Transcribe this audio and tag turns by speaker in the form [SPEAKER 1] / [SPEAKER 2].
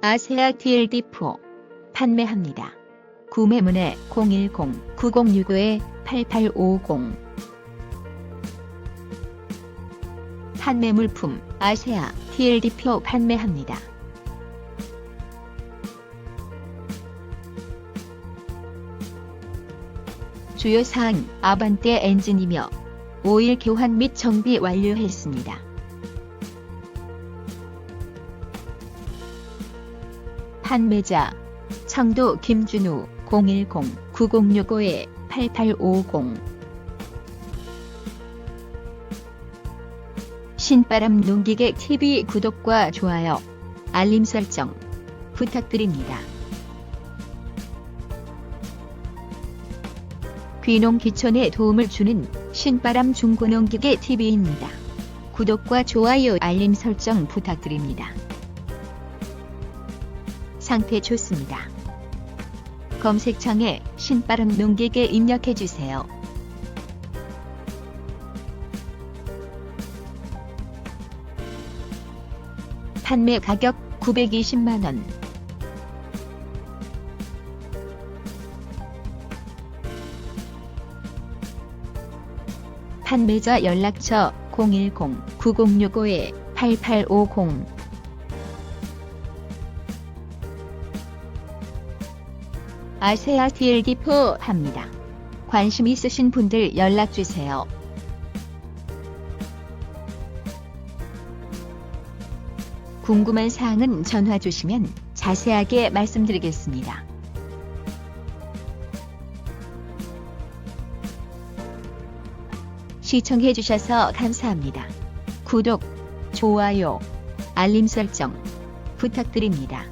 [SPEAKER 1] 아세아 TLD4 판매합니다. 구매문의 010-9065-8850 판매 물품 아세아 TLD표 판매합니다. 주요 사항 아반떼 엔진이며 오일 교환 및 정비 완료했습니다. 판매자 청도 김준우 010-9065-8850 신바람 농기계 TV 구독과 좋아요, 알림 설정 부탁드립니다. 귀농 기촌에 도움을 주는 신바람 중고농기계 TV입니다. 구독과 좋아요, 알림 설정 부탁드립니다. 상태 좋습니다. 검색창에 신바람 농기계 입력해 주세요. 판매 가격 920만원. 판매자 연락처 010-9065-8850 아세아 TLD4 합니다. 관심 있으신 분들 연락주세요. 궁금한 사항은 전화 주시면 자세하게 말씀드리겠습니다. 시청해주셔서 감사합니다. 구독, 좋아요, 알림 설정 부탁드립니다.